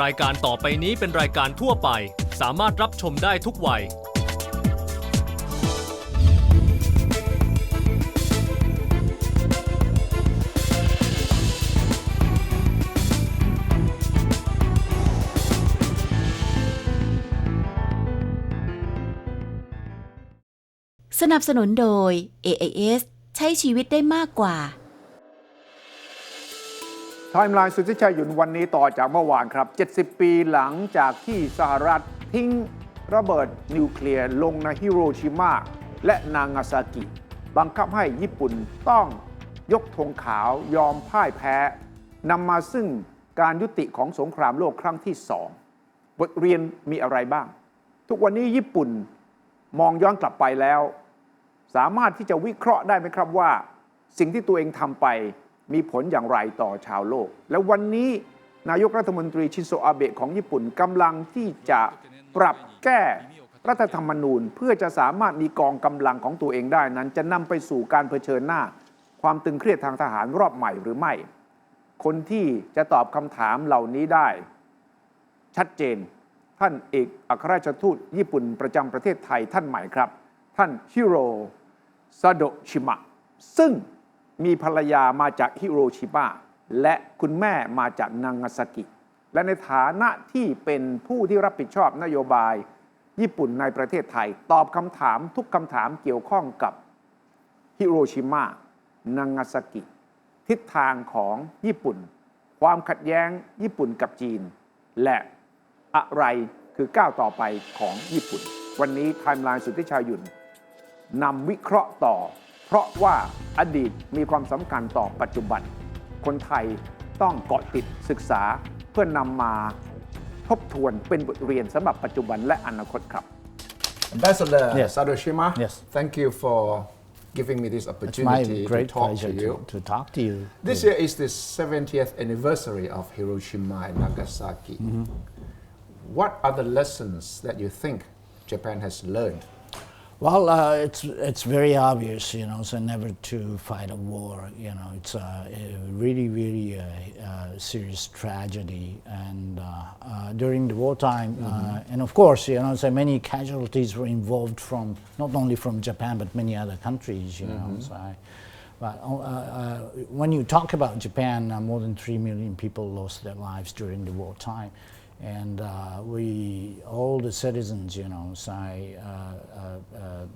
รายการต่อไปนี้เป็นรายการทั่วไป สามารถรับชมได้ทุกวัย สนับสนุนโดย AIS ใช้ชีวิตได้มากกว่า ไทม์ไลน์สุทธิชัยหยุ่นวันนี้ต่อจากเมื่อวานครับ 70 ปีหลังจากที่สหรัฐทิ้งระเบิดนิวเคลียร์ลงในฮิโรชิมาและนางาซากิ บังคับให้ญี่ปุ่นต้องยกธงขาวยอมพ่ายแพ้นำมาซึ่งการยุติของสงครามโลกครั้งที่สองบทเรียนมีอะไรบ้าง ทุกวันนี้ญี่ปุ่นมองย้อนกลับไปแล้ว สามารถที่จะวิเคราะห์ได้ไหมครับว่า สิ่งที่ตัวเองทำไป มีผลอย่างไรต่อชาวโลก และวันนี้นายกรัฐมนตรีชินโซอาเบะของญี่ปุ่นกำลังที่จะปรับแก้รัฐธรรมนูญเพื่อจะสามารถมีกองกำลังของตัวเองได้นั้น จะนำไปสู่การเผชิญหน้า ความตึงเครียดทางทหารรอบใหม่หรือไม่ คนที่จะตอบคำถามเหล่านี้ได้ ชัดเจน ท่านเอกอัครราชทูตญี่ปุ่นประจำประเทศไทยท่านใหม่ครับ ท่านฮิโรซาโดชิมะ ซึ่ง มีภรรยามาจากฮิโรชิมาและคุณแม่มาจากนางาซากิ และในฐานะที่เป็นผู้ที่รับผิดชอบนโยบาย ญี่ปุ่นในประเทศไทย ตอบคำถามทุกคำถามเกี่ยวข้องกับฮิโรชิมานางาซากิ ทิศทางของญี่ปุ่น ความขัดแย้งญี่ปุ่นกับจีน และอะไรคือก้าวต่อไปของญี่ปุ่น วันนี้ไทม์ไลน์สุทธิชายุนนำวิเคราะห์ต่อ เพราะว่าอดีตมีความสำคัญต่อปัจจุบัน คนไทยต้องเกาะติดศึกษาเพื่อนำมาทบทวนเป็นบทเรียนสำหรับปัจจุบันและอนาคตครับ Ambassador Yes. Sadoshima, Yes. thank you for giving me this It's my opportunity to great talk pleasure to to, you. to talk to you. This year is the 70th anniversary of Hiroshima and Nagasaki. Mm-hmm. What are the lessons that you think Japan has learned? Well, uh, it's it's very obvious, you know, so never to fight a war. You know, it's uh, a really, really uh, uh, serious tragedy. And uh, uh, during the wartime, uh, and of course, you know, so many casualties were involved from not only from Japan but many other countries. You know, so. I, but uh, uh, when you talk about Japan, uh, more than three million people lost their lives during the wartime, and uh, we, all the citizens, you know, say, uh, uh, uh,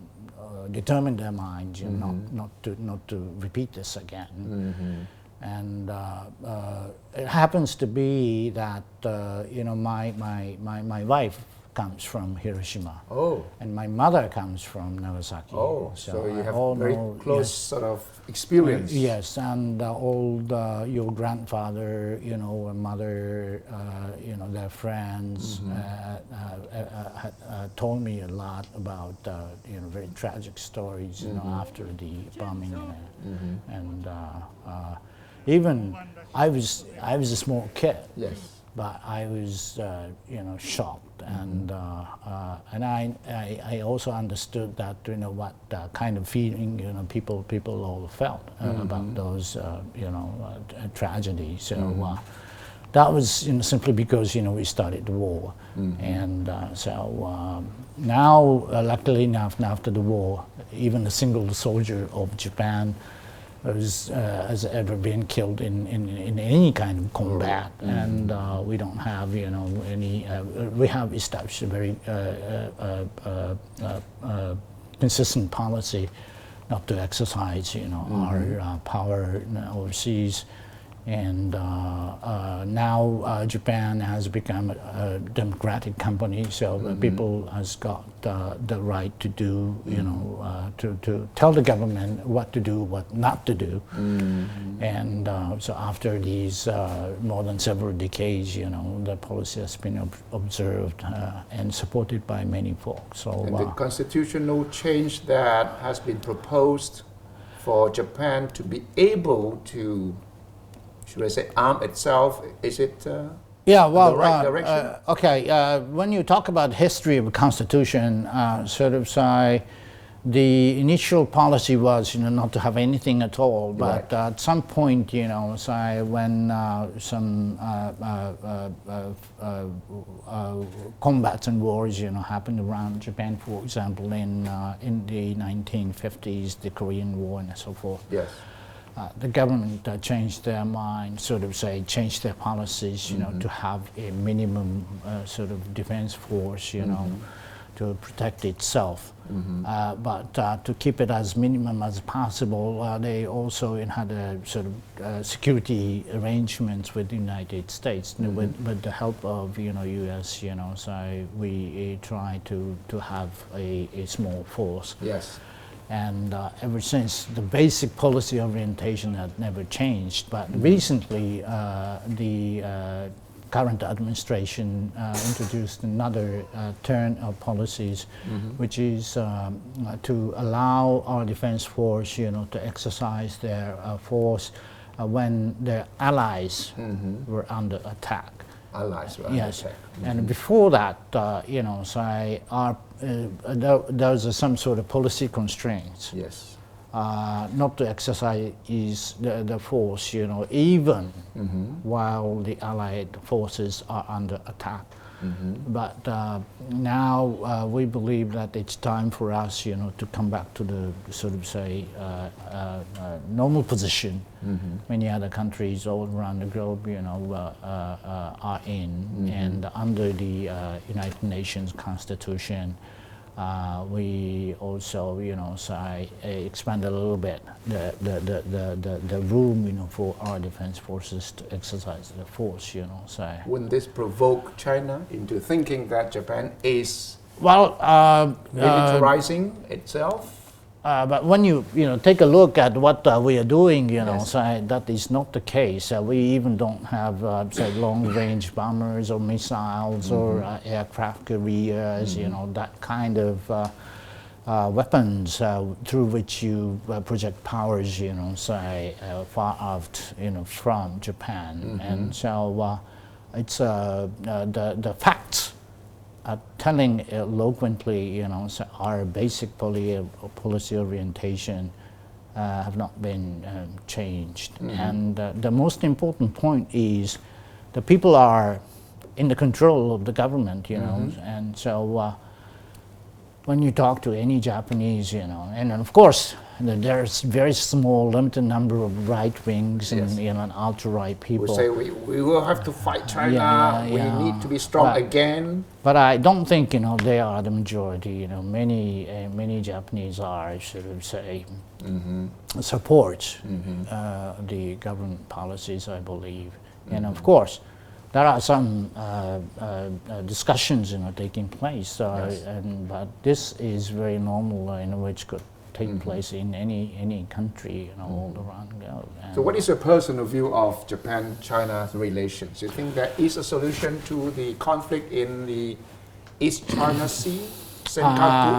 uh, their minds, you know, not, not to not to repeat this again. And uh, uh, it happens to be that uh, you know my, my, my, my wife comes from Hiroshima, Oh. and my mother comes from Nagasaki. Oh, so, you I have all very know- close yes. sort of experience. Yes, and uh, all the, your grandfather, you know, and mother, uh, you know, their friends uh, uh, uh, uh, uh, told me a lot about, uh, you know, very tragic stories, you know, after the bombing. Uh, And uh, uh, even I was, I was a small kid. Yes. But I was, uh, you know, shocked, and uh, uh, and I, I I also understood that you know what uh, kind of feeling you know people people all felt uh, about those uh, you know uh, tragedies. So uh, that was you know, simply because you know we started the war, and uh, so um, now uh, luckily enough after the war, even a single soldier of Japan has, uh, has ever been killed in, in, in any kind of combat, and uh, we don't have you know any. Uh, we have established a very uh, uh, uh, uh, uh, consistent policy not to exercise you know our uh, power overseas. And uh, uh, now uh, Japan has become a, a democratic company, so uh, people has got uh, the right to do, you know, uh, to, to tell the government what to do, what not to do. And uh, so after these uh, more than several decades, you know, the policy has been ob- observed uh, and supported by many folks. So And the constitutional change that has been proposed for Japan to be able to, should I say, arm itself, is it? Uh, Yeah, well, right uh, direction? uh, okay. Uh, when you talk about history of constitution, uh, sort of say the initial policy was, you know, not to have anything at all. But Right. at some point, you know, say when uh, some uh, uh, uh, uh, uh, uh, combats and wars, you know, happened around Japan, for example, in uh, in the 1950s, the Korean War and so forth. Yes. Uh, the government uh, changed their mind, sort of say, changed their policies, you know, to have a minimum uh, sort of defense force, you know, to protect itself. Uh, but uh, to keep it as minimum as possible, uh, they also had a sort of uh, security arrangements with the United States, with, with the help of you know U.S. You know, so we uh, try to to have a, a small force. Yes. And uh, ever since, the basic policy orientation had never changed. But recently, uh, the uh, current administration uh, introduced another uh, turn of policies, which is um, to allow our defense force, you know, to exercise their uh, force uh, when their allies were under attack. Allies, right? Yes, Okay. and before that, uh, you know, so I, our, uh, there, there's uh, some sort of policy constraints Yes. uh, not to exercise the, the force, you know, even while the Allied forces are under attack. But uh, now uh, we believe that it's time for us, you know, to come back to the sort of say uh, uh, uh, normal position. Many other countries all around the globe, you know, uh, uh, uh, are in, and under the uh, United Nations Constitution. Uh, we also, you know, so I, a little bit the, the, the, the, the, room, you know, for our defense forces to exercise the force, you know, so. Wouldn't this provoke China into thinking that Japan is Well, uh, uh, militarizing itself? Uh, but when you, you know, take a look at what uh, we are doing, you know, Yes. so I- that is not the case. Uh, we even don't have, uh, say, long-range bombers or missiles or uh, aircraft carriers, you know, that kind of uh, uh, weapons uh, through which you uh, project powers, you know, say, uh, far out, you know, from Japan. And so uh, it's uh, uh, the, the facts uh, telling eloquently, you know, so our basic poli- policy orientation uh, have not been um, changed. And uh, the most important point is the people are in the control of the government, you know, and so uh, when you talk to any Japanese, you know, and of course there's very small, limited number of right wings and Yes. you know, ultra right people. We say we, we will have to fight China. yeah, we yeah. need to be strong But- again. But I don't think you know they are the majority. You know, many uh, many Japanese are sort of say support uh, the government policies. I believe, and of course, there are some uh, uh, uh, discussions you know taking place. Uh, Yes. and but this is very normal, you know, which could take place in any any country, you know, all around the globe. So, what is your personal view of Japan-China relations? You think there is a solution to the conflict in the East China Sea, Senkaku?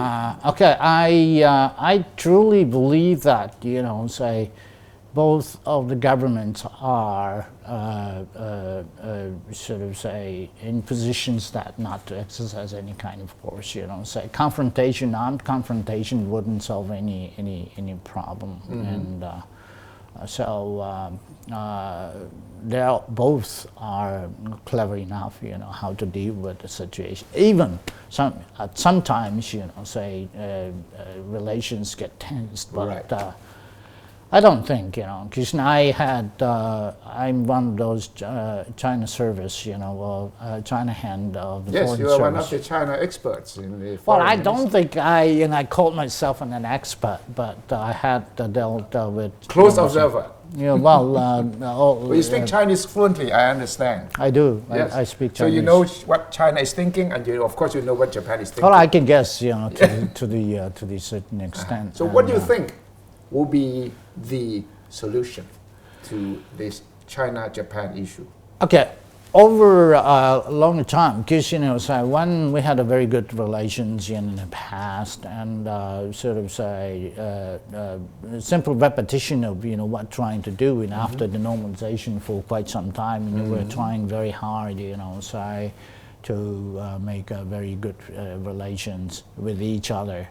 Uh, okay, I uh, I truly believe that you know, say, both of the governments are uh, uh, uh, sort of say in positions that not to exercise any kind of force. You know, say confrontation, armed confrontation wouldn't solve any any any problem, and. Uh, So um, uh, they both are clever enough, you know, how to deal with the situation. Even some, at sometimes, you know, say uh, uh, relations get tensed, but Right. Uh, I don't think, you know, because I had, uh, I'm one of those uh, China service, you know, uh, China hand of the Yes, foreign you are one service. of the China experts in the Well, I don't think I, you know, I called myself an expert, but I had uh, dealt uh, with Close you know, observer. yeah, well, uh, all, Well, you speak uh, Chinese fluently, I understand. I do. Yes. I, I speak Chinese. So you know sh- what China is thinking, and you, of course, you know what Japan is thinking. Well, I can guess, you know, to, the- to the uh, to the certain extent. so, what do you and, uh, think will be the solution to this China-Japan issue? Okay, over uh, a long time, because you know, so when we had a very good relations in the past, and uh, sort of say uh, uh, simple repetition of you know what trying to do, and after the normalization for quite some time, you know, we're trying very hard, you know, so to uh, make uh, very good uh, relations with each other.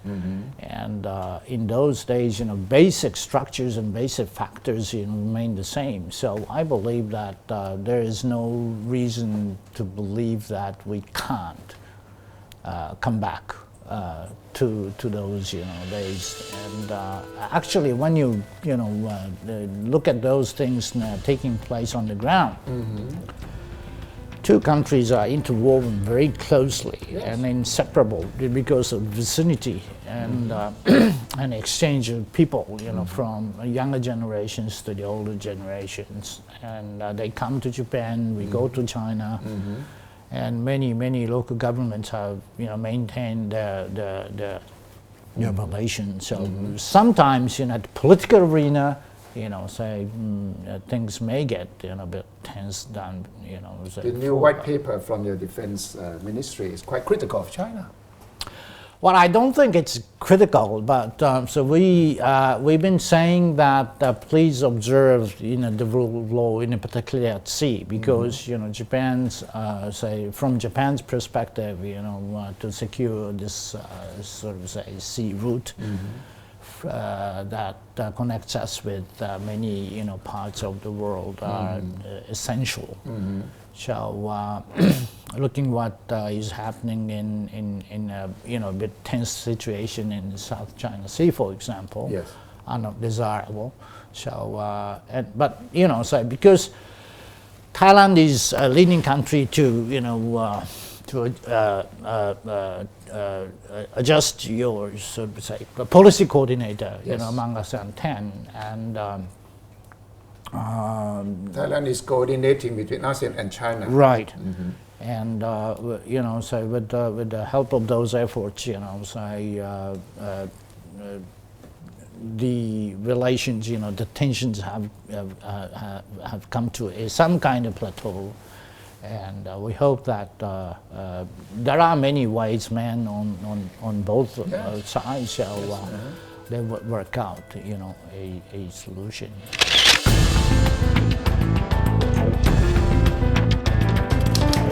And uh, in those days, you know, basic structures and basic factors you know, remain the same. So I believe that uh, there is no reason to believe that we can't uh, come back uh, to to those you know days. And uh, actually, when you you know look at those things taking place on the ground, two countries are interwoven very closely and inseparable because of vicinity and uh, mm-hmm. an exchange of people, you know, mm-hmm. from younger generations to the older generations. And uh, they come to Japan, we go to mm-hmm. China, and many many local governments have you know maintained their their, their, their relations. So sometimes, you know, at the political arena. You know, say mm, uh, things may get you know a bit tense down. You know, The new white paper from your defense uh, ministry is quite critical of China. Well, I don't think it's critical, but um, so we uh, we've been saying that uh, please observe, you know, the rule of law, in particular at sea, because you know Japan's uh, say from Japan's perspective, you know, uh, to secure this uh, sort of say sea route. f- Uh, that uh, connects us with uh, many you know parts of the world are uh, essential. So, uh, looking what uh, is happening in in, in a you know a bit tense situation in the South China Sea, for example, Yes. are not desirable. So, uh, and, but you know, so because Thailand is a leading country to you know uh, to uh, uh, uh, uh, adjust your so to say policy coordinator, you Yes. know, among ASEAN 10, and um, um, Thailand is coordinating between ASEAN and China. Right. And uh, w- you know, so with uh, with the help of those efforts, you know, so I, uh, uh, uh, the relations, you know, the tensions have have, uh, have- have come to a, some kind of plateau, and uh, we hope that uh, uh, there are many wise men on on, on both uh, sides, so uh, they would work out, you know, a, a solution.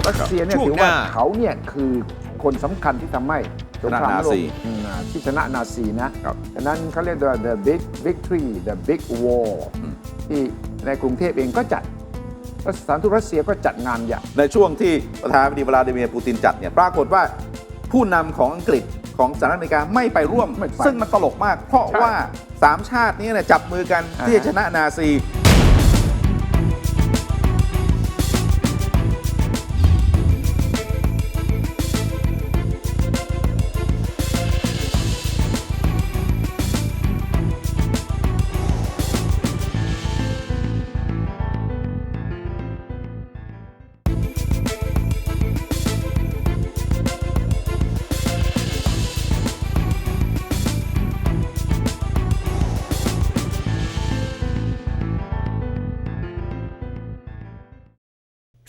รัสเซียเนี่ยช่วงถือหว่าน้า เขาเนี่ยคือคนสำคัญที่ทำให้สงครามชนะนาโลซีกอืมที่ชนะนาซีนะครับดังนั้นเขาเรียกว่า the big victory the big war ที่ในกรุงเทพเองก็จัดรัฐ สถานทูตรัสเซียก็จัดงานใหญ่ในช่วงที่ประธานาธิบดีวลาดิเมียร์ปูตินจัดเนี่ยปรากฏว่าผู้นำของอังกฤษของสหรัฐอเมริกาไม่ไปร่วมไม่ไปซึ่งมันตลกมาก เพราะใช่ว่าสามชาตินี้เนี่ยจับมือกันอ่าฮะที่จะชนะนาซี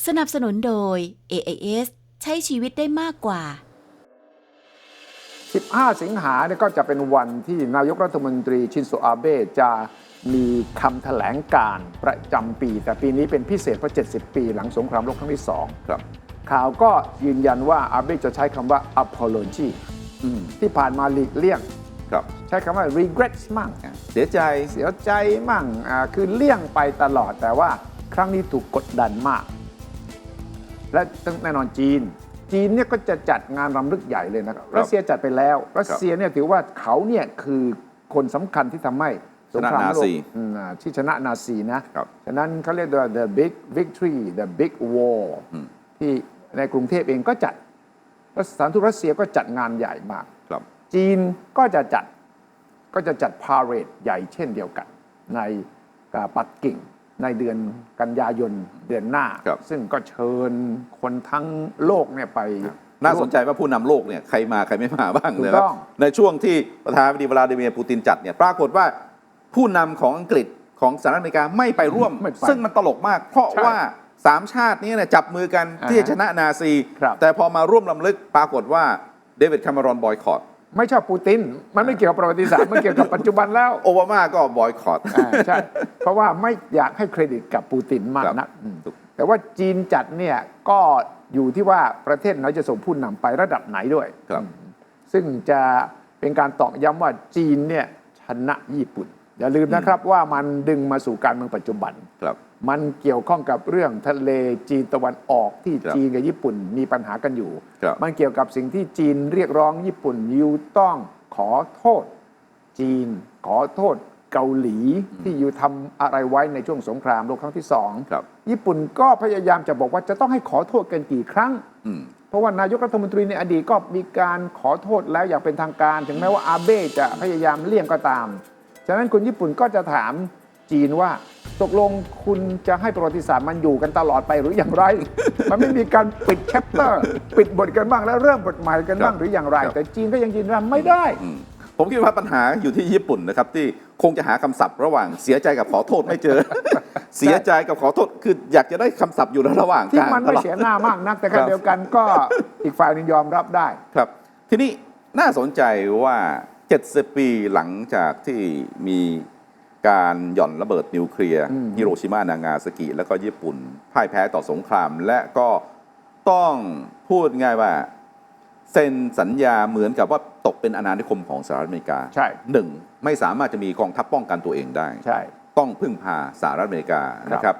สนับสนุนโดย AIS ใช้ชีวิตได้มากกว่า 15 สิงหาเนี่ยก็จะเป็นวันที่นายกรัฐมนตรีชินโซอาเบะจะมีคำแถลงการณ์ประจำปี แต่ปีนี้เป็นพิเศษเพราะ 70 ปีหลังสงครามโลกครั้งที่ 2 ครับ ข่าวก็ยืนยันว่าอาเบะจะใช้คำว่า apology อืมที่ผ่านมาหลีกเลี่ยง ครับ ใช้คำว่า regrets มั่งเสียใจ เสียใจมั่งอ่าคือเลี่ยงไปตลอดแต่ว่าครั้งนี้ถูกกดดันมาก และแน่นอนจีน จีนเนี่ยก็จะจัดงานรำลึกใหญ่เลยนะครับรัสเซียจัดไปแล้ว รัสเซียเนี่ยถือว่าเขาเนี่ยคือคนสำคัญที่ทำให้สงครามโลชนะนาซีกอืมอ่าที่ชนะนาซีนะครับฉะนั้นเขาเรียกว่า the big victory the big war ที่ในกรุงเทพเองก็จัดรัฐสถานทูตรัสเซียก็จัดงานใหญ่มากครับจีนก็จะจัดก็จะจัดพาเหรดใหญ่เช่นเดียวกัน ในอ่าปักกิ่ง ในเดือนกันยายนเดือนหน้า ครับซึ่งก็เชิญคนทั้งโลกเนี่ยไปน่าสนใจว่าผู้นำโลกเนี่ยใครมาใครไม่มาบ้างถูกนะครัต้บอง ในช่วงที่ประธานาธิบดีวลาดิเมียร์ปูตินจัดเนี่ยปรากฏว่าผู้นำของอังกฤษของสหรัฐอเมริกาไม่ไปร่วม ไม่ไปซึ่งมันตลกมาก เพราะใช่ว่าสามชาตินี้เนี่ยจับมือกันอ่าฮะที่จะชนะนาซี ครับ แต่พอมาร่วมลำลึกปรากฏว่าเดวิดคาเมรอนบอยคอร ไม่ชอบปูติน มันไม่เกี่ยวกับประวัติศาสตร์มันเกี่ยวกับปัจจุบันแล้วโอบามาก็บอยคอรอ่าใช่เพราะว่าไม่อยากให้เครดิตกับปูตินมากครับนักอืมแต่ว่าจีนจัดเนี่ยก็อยู่ที่ว่าประเทศไหนจะส่งผู้นำไประดับไหนด้วยครับ ซึ่งจะเป็นการตอกย้ำว่าจีนเนี่ยชนะญี่ปุ่น อย่าลืมนะครับว่ามันดึงมาสู่การเมืองปัจจุบันครับ มันเกี่ยวข้องกับเรื่องทะเลจีนตะวันออกที่ครับจีนกับญี่ปุ่นมีปัญหากันอยู่ครับมันเกี่ยวกับสิ่งที่จีนเรียกร้องญี่ปุ่นยูต้องขอโทษ จีนขอโทษเกาหลีที่อยู่ทำอะไรไว้ในช่วงสงครามโลกครั้งที่สองครับญี่ปุ่นก็พยายามจะบอกว่าจะต้องให้ขอโทษกันกี่ครั้งอืมเพราะว่านายกรัฐมนตรีในอดีตก็มีการขอโทษแล้วอย่างเป็นทางการ ถึงแม้ว่าอาเบะจะพยายามเลี่ยงก็ตาม ฉะนั้นคุณญี่ปุ่นก็จะถามจีนว่า ตกลงคุณจะให้ประวัติศาสตร์มันอยู่กันตลอดไปหรืออย่างไร มันไม่มีการปิดแชปเตอร์ ปิดบทกันบ้างแล้วเริ่มบทใหม่กันบ้างครับหรืออย่างไรครับแต่จีนก็ยังยืนยันไม่ได้อืมผมคิดว่าปัญหาอยู่ที่ญี่ปุ่นนะครับที่คงจะหาคำศัพท์ระหว่างเสียใจกับขอโทษไม่เจอ เสียใจกับขอโทษคืออยากจะได้คำศัพท์อยู่ระหว่างที่กลางมันตไม่ลอดเสียหน้ามากนัก แต่ขครัณะบเดียวกันก็อีกฝ่ายหนึงยอมรับได้ครับ ทีนี้น่าสนใจว่า 70 ปีหลังจากที่มี การหย่อนระเบิดนิวเคลียร์อืมฮิโรชิมานางาซากิ แล้วก็ญี่ปุ่นพ่ายแพ้ต่อสงคราม และก็ต้องพูดง่ายว่าเซ็นสัญญาเหมือนกับว่าตกเป็นอาณานิคมของสหรัฐอเมริกาใช่หนึ่งไม่สามารถจะมีกองทัพป้องกันตัวเองได้ใช่ต้องพึ่งพาสหรัฐอเมริกาครับนะครับ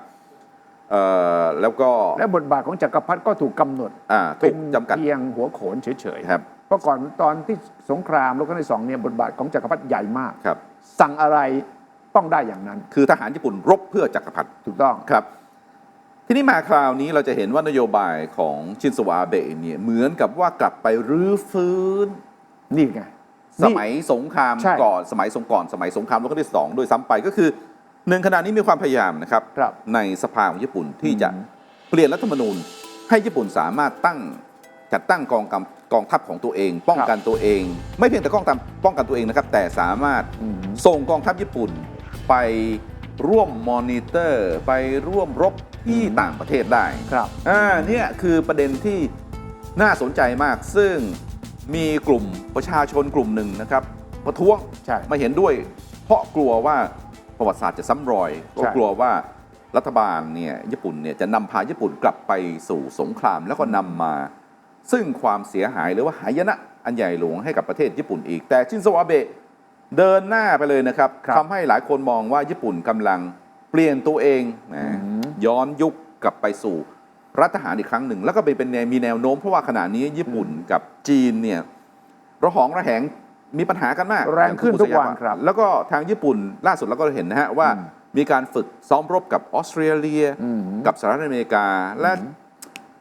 เอ่อแล้วก็และบทบาทของจักรพรรดิก็ถูกกำหนดอ่าเป็ถูนกจำกัดเพียงหัวโขนเฉยๆครับเพราะก่อนตอนที่สงครามโลกครั้งที่สองเนี่ยบทบาทของจักรพรรดิใหญ่มากครับ สั่งอะไร ต้องได้อย่างนั้น คือทหารญี่ปุ่นรบเพื่อจักรพรรดิถูกต้องครับ ทีนี้มาคราวนี้เราจะเห็นว่านโยบายของชินสวาอาเบะเนี่ยเหมือนกับว่ากลับไปรื้อฟื้นนี่ไงสนี่มัยสงครามใช่ก่อนสมัยสงก่อนสมัยสงครามโลกครั้งที่สองโดยซ้ำไปก็คือหนึ่งขณะนี้มีความพยายามนะครับครับในสภาของญี่ปุ่นที่จะอืมเปลี่ยนรัฐธรรมนูญ ให้ญี่ปุ่นสามารถตั้งจัดตั้งกองกำกองทัพของตัวเอง ป้องกันตัวเอง ไม่เพียงแต่กองทัพป้องกันตัวเองนะครับ แต่สามารถอืมส่งกองทัพญี่ปุ่น ไปร่วมมอนิเตอร์ ไปร่วมรบที่ต่างประเทศได้ครับอ่าเนี่ยคือประเด็นที่น่าสนใจมาก ซึ่งมีกลุ่มประชาชนกลุ่มหนึ่งนะครับประท้วงใช่ไม่เห็นด้วย เพราะกลัวว่าประวัติศาสตร์จะซ้ำรอยก็ใช่กลัวว่ารัฐบาลเนี่ยญี่ปุ่นเนี่ยจะนำพาญี่ปุ่นกลับไปสู่สงคราม แล้วก็นำมาซึ่งความเสียหายหรือว่าหายนะอันใหญ่หลวงให้กับประเทศญี่ปุ่นอีก แต่ชินโซอาเบะ เดินหน้าไปเลยนะครับครับทำให้หลายคนมองว่าญี่ปุ่นกำลังเปลี่ยนตัวเองนะอืมย้อนยุคกลับไปสู่รัฐทหารอีกครั้งหนึ่ง แล้วก็ไปเป็นแนวมีแนวโน้มเพราะว่าขณะนี้ญี่ปุ่นกับจีนเนี่ยระหองระแหงมีปัญหากันมาก แรงขึ้นทุกวันครับ แล้วก็ทางญี่ปุ่นล่าสุดเราก็เห็นนะฮะว่าอืมมีการฝึกซ้อมรบกับออสเตรเลียอืมกับสหรัฐอเมริกา และ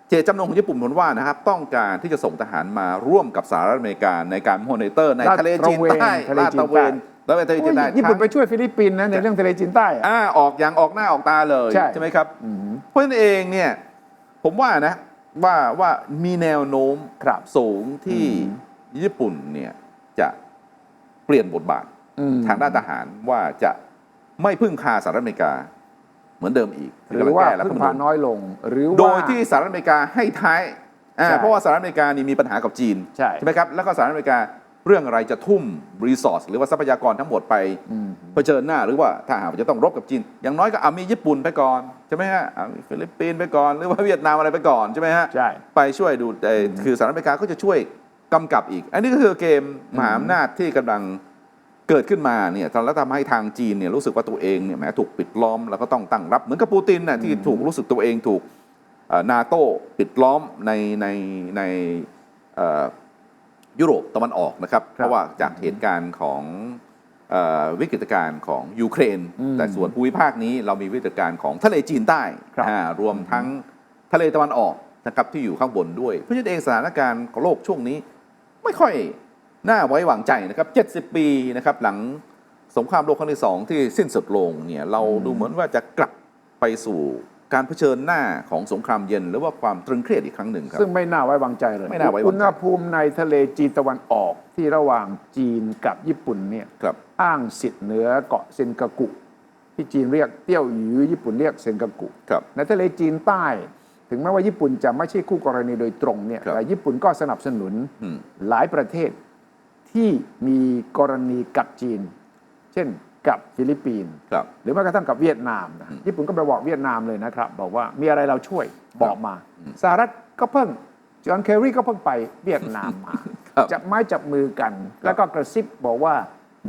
เจตจำนงของญี่ปุ่นผมว่านะครับต้องการที่จะส่งทหารมาร่วมกับสหรัฐอเมริกาในการมอนิเตอร์ในลาดทะเลจีนใต้ตระเวนทะเลลาดจีนตระเวนใต้แล้วไปทะเลจีนใต้โอ้ยญี่ปุ่นไปช่วยฟิลิปปินส์นะในเรื่องทะเลจีนใต้อะอ่าออกอย่างออกหน้าออกตาเลยใช่ไหมครับอืมเพราะฉะนั้นเองเนี่ยผมว่านะว่าว่ามีแนวโน้มครับสูงที่อืมญี่ปุ่นเนี่ยจะเปลี่ยนบทบาทอืมทางด้านทหารว่าจะไม่พึ่งพาสหรัฐอเมริกาเห มือนเดิมอีกหรือว่ากำลังแก้รัฐธรพึ่งรมพานูญน้อยลง หรือว่าโดยที่สหรัฐอเมริกาให้ท้ายอ่าใช่เพราะว่าสหรัฐอเมริกานี่มีปัญหากับจีนใช่ไหมครับแล้วก็สหรัฐอเมริกาเรื่องอะไรจะทุ่มรีซอสหรือว่าทรัพยากรทั้งหมดไปอืมเผชิญหน้าหรือว่าถ้าหากว่าจะต้องรบกับจีน อย่างน้อยก็เอามีญี่ปุ่นไปก่อนใช่ไหมฮะเอามีฟิลิปปินส์ไปก่อน หรือว่าเวียดนามอะไรไปก่อนใช่ไหมฮะใช่ไปช่วยดูแต่คือสหรัฐอเมริกาก็จะช่วยกำกับอีก อันนี้ก็คือเกมมหาอำนาจที่กำลัง เกิดขึ้นมาเนี่ยแล้วทำให้ทางจีนเนี่ยรู้สึกว่าตัวเองเนี่ยแหมถูกปิดล้อมแล้วก็ต้องตั้งรับเหมือนกับปูตินน่ะที่ถูกรู้สึกตัวเองถูกนาโต้ปิดล้อมในในในเอ่อยุโรปตะวันออกนะครับ เพราะว่าจากเหตุการณ์ของเอ่อวิกฤตการณ์ของยูเครนอืมแต่ส่วนภูมิภาคนี้เรามีวิกฤตการณ์ของทะเลจีนใต้ครับอ่ารวมทั้งทะเลตะวันออกนะครับที่อยู่ข้างบนด้วย เพราะฉะนั้นเองสถานการณ์ของโลกช่วงนี้ไม่ค่อย น่าไว้วางใจนะครับ 70 ปีนะครับหลังสงครามโลกครั้งที่สองที่สิ้นสุดลงเนี่ยเราดูเหมือนว่าจะกลับไปสู่การเผชิญหน้าของสงครามเย็น หรือว่าความตรึงเครียดอีกครั้งหนึ่งครับ ซึ่งไม่น่าไว้วางใจเลยไม่น่าไว้วางใจอุณหภูมิในทะเลจีนตะวันออกที่ระหว่างจีนกับญี่ปุ่นเนี่ยครับอ้างสิทธิ์เหนือเกาะเซนกากุ ที่จีนเรียกเตี้ยวหยูญี่ปุ่นเรียกเซนกากุครับในทะเลจีนใต้ ถึงแม้ว่าญี่ปุ่นจะไม่ใช่คู่กรณีโดยตรงเนี่ยครับแต่ญี่ปุ่นก็สนับสนุนอืมหลายประเทศ ที่มีกรณีกับจีน เช่นกับฟิลิปปินส์ครับหรือแม้กระทั่งกับเวียดนามนะญี่ปุ่นก็ไปบอกเวียดนามเลยนะครับ บอกว่ามีอะไรเราช่วยบอกมาสหรัฐก็เพิ่งจอห์นเคอรีก็เพิ่งไปเวียดนามมาครับจับไม้จับมือกัน แล้วก็กระซิบบอกว่า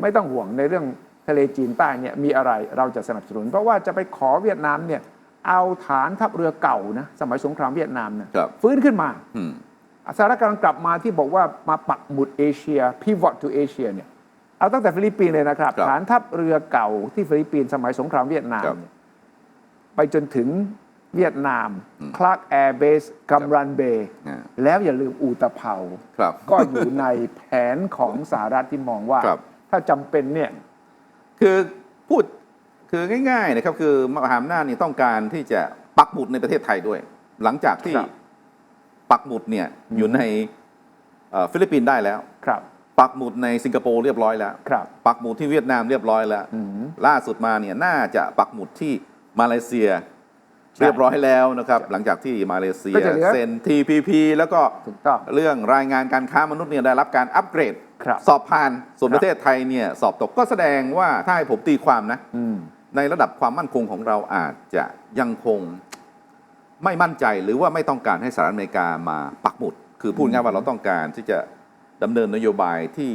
ไม่ต้องห่วงในเรื่องทะเลจีนใต้เนี่ยมีอะไรเราจะสนับสนุน เพราะว่าจะไปขอเวียดนามเนี่ยเอาฐานทัพเรือเก่านะสมัยสงครามเวียดนามนะครับฟื้นขึ้นมาอืม สหรัฐกำลังกลับมาที่บอกว่ามาปักหมุดเอเชีย pivot to Asia เนี่ยเอาตั้งแต่ฟิลิปปินส์เลยนะครับ ครับฐานทัพเรือเก่าที่ฟิลิปปินส์สมัยสงครามเวียดนามครับเนี่ยไปจนถึงเวียดนาม คลาร์กแอร์เบสกัมรันเบย์อ่าแล้วอย่าลืมอูตะเภา ครับก็อยู่ในแผนของสหรัฐที่มองว่า ครับ ถ้าจำเป็นเนี่ย คือพูดคือง่ายๆนะครับคือมหาอำนาจนี่ต้องการที่จะปักหมุดในประเทศไทยด้วย หลังจากที่ครับ ปักหมุดเนี่ยอยู่ในเอ่อฟิลิปปินส์ได้แล้วครับ ปักหมุดในสิงคโปร์เรียบร้อยแล้วครับ ปักหมุดที่เวียดนามเรียบร้อยแล้วอืมล่าสุดมาเนี่ยน่าจะปักหมุดที่มาเลเซียใช่เรียบร้อยแล้วนะครับ หลังจากที่มาเลเซียก็จะเหลือเซ็น TPP แล้วก็ถูกต้องเรื่องรายงานการค้ามนุษย์เนี่ยได้รับการอัปเกรดครับสอบผ่านส่วนครับประเทศไทยเนี่ยสอบตกก็แสดงว่าถ้าให้ผมตีความนะอืมในระดับความมั่นคงของเราอาจจะยังคง ไม่มั่นใจหรือว่าไม่ต้องการให้สหรัฐอเมริกามาปักหมุด คือพูดง่ายว่าเราต้องการที่จะดำเนินนโยบายที่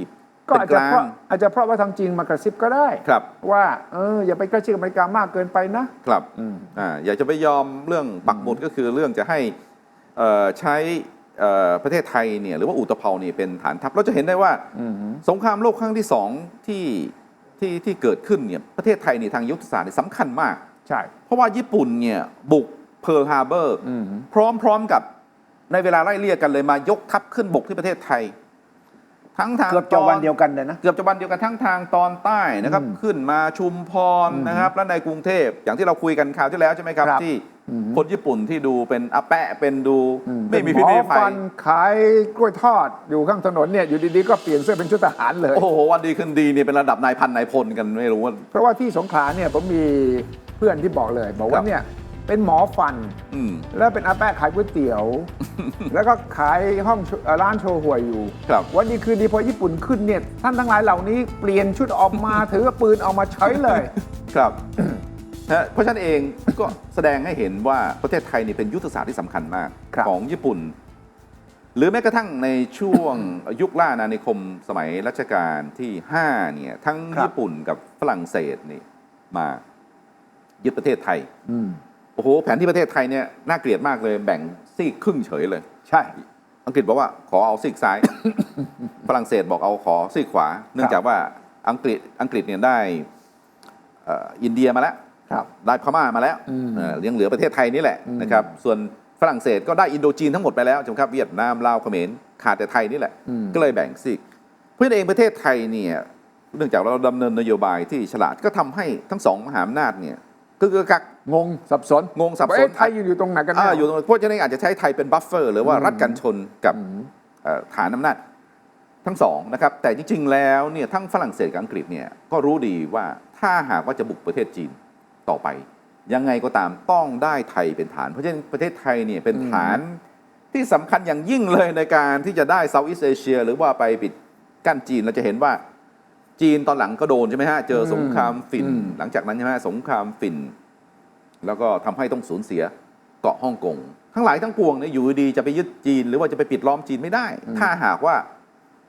ก็เป็นอาจกจะลาเพราะงอาจจะเพราะว่าทางจีนมากระซิบก็ได้ครับว่าเอออย่าไปใกล้ชิดอเมริกามากเกินไปนะครับอืมอ่าอยากจะไปยอมเรื่องปักหมุดก็คือเรื่องจะให้เอ่อใช้เอ่อประเทศไทยเนี่ยหรือว่าอุตภเปาเนี่ยเป็นฐานทัพเราจะเห็นได้ว่าอืมสงครามโลกครั้งที่สองที่ที่ที่เกิดขึ้นเนี่ยประเทศไทยในทางยุทธศาสตร์เนี่ยสำคัญมากใช่เพราะว่าญี่ปุ่นเนี่ยบุก เพิร์ลฮาร์เบอร์อืมพร้อมๆกับในเวลาไล่เลี่ยกันเลยมายกทัพขึ้นบกที่ประเทศไทย ทั้งทางเกือบจะตวันเดียวกันเลยนะเกือบจะวันเดียวกันทั้งทางตอนใต้นะครับอืมขึ้นมาชุมพรนะครับ และในกรุงเทพอย่างที่เราคุยกันคราวที่แล้วใช่ไหมครับครับที่อืมคนญี่ปุ่นที่ดูเป็นอาแปะเป็นดูอืไม่มีเป็พินหธีอภัฟัยนขายกล้วยทอดอยู่ข้างถนนเนี่ยอยู่ดีๆก็เปลี่ยนเสื้อเป็นชุดทหารเลย โอ้โหวันดีคืนดีเนี่ยเป็นระดับนายพันนายพลกันไม่รู้ว่าเพราะว่าที่สงขลาเนี่ยผมมีเพื่อนที่บอกเลย บอกครัว่าบเนี่ย เป็นหมอฟัน อืม แล้วเป็นอาแปะขายก๋วยเตี๋ยว แล้วก็ขายห้องโชเอ่อร้านโชว์หวยอยู่ ครับ วันนี้คืนดีพอญี่ปุ่นขึ้นเนี่ย ท่านทั้งหลายเหล่านี้เปลี่ยนชุดออกมา ถือปืนออกมาใช้เลย ครับนะเพราะฉะนั้นเอง ก็แสดงให้เห็นว่าประเทศไทยนี่เป็นยุทธศาสตร์ที่สำคัญมาก ครับ ของญี่ปุ่น หรือแม้กระทั่งในช่วง ยุคล่าอาณานิคมสมัยรัชกาลที่ 5 เนี่ย ทั้งครับ ญี่ปุ่นกับฝรั่งเศสนี่มายึดประเทศไทย อืม โอ้โหแผนที่ประเทศไทยเนี่ยน่าเกลียดมากเลยแบ่งซีกครึ่งเฉยเลย ใช่ อังกฤษบอกว่าขอเอาซีกซ้าย ฝรั่งเศสบอกเอาขอซีกขวา เนื่องจากว่าอังกฤษอังกฤษเนี่ยได้เอ่ออินเดียมาแล้วครับได้พม่ามาแล้วอืมเอ่อยังเหลือประเทศไทยนี่แหละอืมนะครับส่วนฝรั่งเศสก็ได้อินโดจีนทั้งหมดไปแล้วใช่ไหมครับเวียดนามลาวเขมรขาดแต่ไทยนี่แหละอืมก็เลยแบ่งซีกเพื่อเองประเทศไทยเนี่ยเนื่องจากเราดำเนินนโยบายที่ฉลาดก็ทำให้ทั้งสองมหาอำนาจเนี่ย ก็คือกักงงสับสนงงสับสน ว่าเอ๊ะไทยอยู่ตรงไหนกันแน่อ่าอยู่ตรงเพราะฉะนั้นอาจจะใช้ไทยเป็นบัฟเฟอร์หรือว่ารัดกันชนกับอืมเอ่อฐานอำนาจทั้งสองนะครับ แต่จริง ๆ แล้วเนี่ยทั้งฝรั่งเศสกับอังกฤษเนี่ยก็รู้ดีว่าถ้าหากว่าจะบุกประเทศจีนต่อไป ยังไงก็ตามต้องได้ไทยเป็นฐาน เพราะฉะนั้นประเทศไทยเนี่ยเป็นฐานที่สำคัญอย่างยิ่งเลยในการที่จะได้เซาท์อีสเอเชียหรือว่าไปปิดกั้นจีนเราจะเห็นว่า จีนตอนหลังก็โดนใช่ไหมฮะ เจอสงครามฝิ่นอืมหลังจากนั้นใช่ไหมฮะสงครามฝิ่น แล้วก็ทำให้ต้องสูญเสียเกาะฮ่องกง ทั้งหลายทั้งปวงเนี่ยอยู่ดีๆจะไปยึดจีน หรือว่าจะไปปิดล้อมจีนไม่ได้ ถ้าหากว่า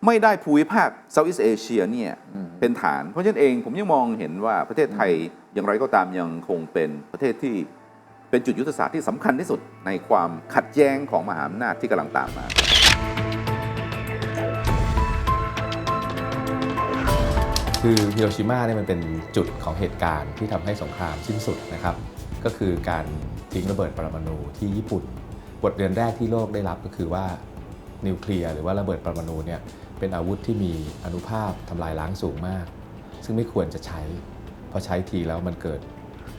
ไม่ได้ภูมิภาคเซาท์อีสเอเชียเนี่ยเป็นฐาน เพราะฉะนั้นเองผมยังมองเห็นว่าประเทศไทยอย่างไรก็ตามยังคงเป็นประเทศที่เป็นจุดยุทธศาสตร์ที่สำคัญที่สุดในความขัดแย้งของมหาอำนาจที่กำลังตามมา คือฮิโรชิมาเนี่ยมันเป็นจุดของเหตุการณ์ที่ทำให้สงครามสิ้นสุดนะครับ ก็คือการทิ้งระเบิดปรมาณูที่ญี่ปุ่น บทเรียนแรกที่โลกได้รับก็คือว่านิวเคลียร์หรือว่าระเบิดปรมาณูเนี่ยเป็นอาวุธที่มีอนุภาพทำลายล้างสูงมาก ซึ่งไม่ควรจะใช้ เพราะใช้ทีแล้วมันเกิด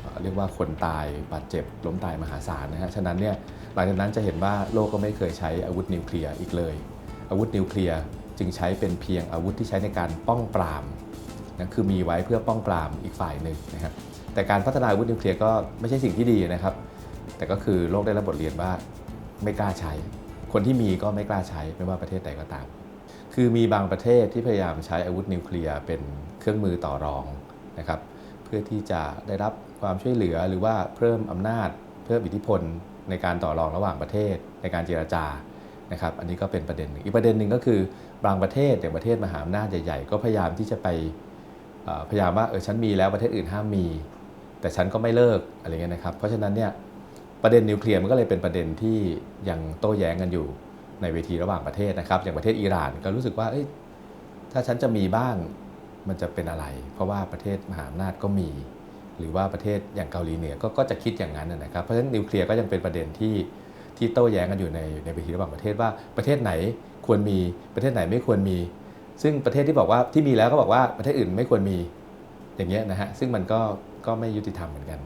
เอ่อเรียกว่าคนตายบาดเจ็บล้มตายมหาศาลนะฮะฉะนั้นเนี่ยหลังจากนั้นจะเห็นว่าโลกก็ไม่เคยใช้อาวุธนิวเคลียร์อีกเลย อาวุธนิวเคลียร์จึงใช้เป็นเพียงอาวุธที่ใช้ในการป้องปราม นะคือมีไว้เพื่อป้องปรามอีกฝ่ายหนึ่งนะครับแต่การพัฒนาอาวุธนิวเคลียร์ก็ไม่ใช่สิ่งที่ดีนะครับ แต่ก็คือโลกได้รับบทเรียนว่าไม่กล้าใช้ คนที่มีก็ไม่กล้าใช้ไม่ว่าประเทศใดก็ตาม คือมีบางประเทศที่พยายามใช้อาวุธนิวเคลียร์เป็นเครื่องมือต่อรองนะครับเพื่อที่จะได้รับความช่วยเหลือหรือว่าเพิ่มอำนาจ เพิ่มอิทธิพลในการต่อรองระหว่างประเทศ ในการเจรจานะครับอันนี้ก็เป็นประเด็นหนึ่งอีกประเด็นหนึ่งก็คือบางประเทศอย่างประเทศมหาอำนาจใหญ่ๆ ก็พยายามที่จะไป พยายามว่าเออฉันมีแล้วประเทศอื่นห้ามมี แต่ฉันก็ไม่เลิกอะไรเงี้ยนะครับเพราะฉะนั้นเนี่ยประเด็นนิวเคลียร์มันก็เลยเป็นประเด็นที่ยังโต้แย้งกันอยู่ในเวทีระหว่างประเทศนะครับ อย่างประเทศอิหร่านก็รู้สึกว่าเอ้ยถ้าฉันจะมีบ้างมันจะเป็นอะไร เพราะว่าประเทศมหาอำนาจก็มี หรือว่าประเทศอย่างเกาหลีเหนือก็ก็จะคิดอย่างนั้นนะนะครับเพราะฉะนั้นนิวเคลียร์ก็ยังเป็นประเด็นที่ที่โต้แย้งกันอยู่ในในเวทีระหว่างประเทศว่าประเทศไหนควรมีประเทศไหนไม่ควรมี ซึ่งประเทศที่บอกว่าที่มีแล้วก็บอกว่าประเทศอื่นไม่ควรมีอย่างเงี้ยนะฮะซึ่งมันก็ก็ไม่ยุติธรรมเหมือนกัน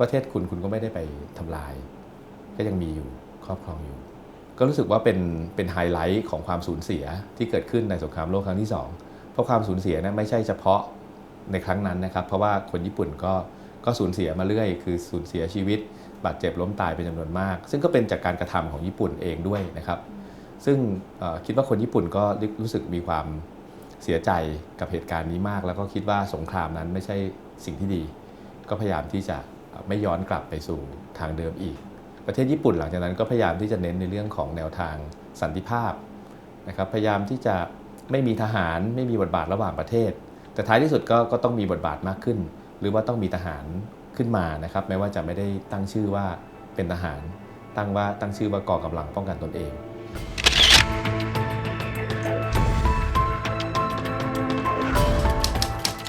ประเทศคุณคุณก็ไม่ได้ไปทำลาย ก็ยังมีอยู่ครอบครองอยู่ ก็รู้สึกว่าเป็นเป็นไฮไลท์ของความสูญเสียที่เกิดขึ้นในสงครามโลกครั้งที่สองเพราะความสูญเสียนะไม่ใช่เฉพาะในครั้งนั้นนะครับ เพราะว่าคนญี่ปุ่นก็ก็สูญเสียมาเรื่อย คือสูญเสียชีวิตบาดเจ็บล้มตายเป็นจำนวนมาก ซึ่งก็เป็นจากการกระทำของญี่ปุ่นเองด้วยนะครับ ซึ่งคิดว่าคนญี่ปุ่นก็รู้สึกมีความเสียใจกับเหตุการณ์นี้มาก แล้วก็คิดว่าสงครามนั้นไม่ใช่สิ่งที่ดี ก็พยายามที่จะไม่ย้อนกลับไปสู่ทางเดิมอีก ประเทศญี่ปุ่นหลังจากนั้นก็พยายามที่จะเน้นในเรื่องของแนวทางสันติภาพนะครับพยายามที่จะไม่มีทหารไม่มีบทบาทระหว่างประเทศ แต่ท้ายที่สุดก็ก็ต้องมีบทบาทมากขึ้น หรือว่าต้องมีทหารขึ้นมานะครับแม้ว่าจะไม่ได้ตั้งชื่อว่าเป็นทหาร ตั้งว่าตั้งชื่อว่ากองกำลังป้องกันตนเอง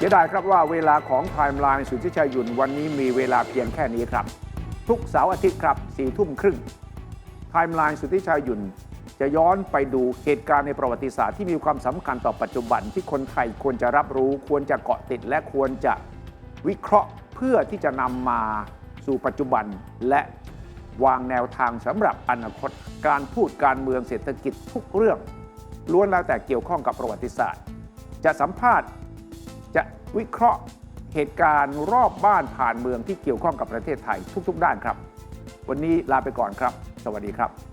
สียดายครับว่าเวลาของไทม์ไลน์สุทธิชัยหยุนวันนี้มีเวลาเพียงแค่นี้ครับ ทุกเสาร์อาทิตย์ครับสี่ทุ่มครึ่งไทม์ไลน์สุทธิชัยหยุนจะย้อนไปดูเหตุการณ์ในประวัติศาสตร์ที่มีความสำคัญต่อปัจจุบันที่คนไทยควรจะรับรู้ ควรจะเกาะติดและควรจะวิเคราะห์เพื่อที่จะนำมาสู่ปัจจุบันและวางแนวทางสำหรับอนาคตการพูดการเมืองเศรษฐกิจทุกเรื่องล้วนแล้วแต่เกี่ยวข้องกับประวัติศาสตร์ จะสัมภาษณ์ วิเคราะห์เหตุการณ์รอบบ้านผ่านเมืองที่เกี่ยวข้องกับประเทศไทยทุก ๆ ด้านครับ วันนี้ลาไปก่อนครับ สวัสดีครับ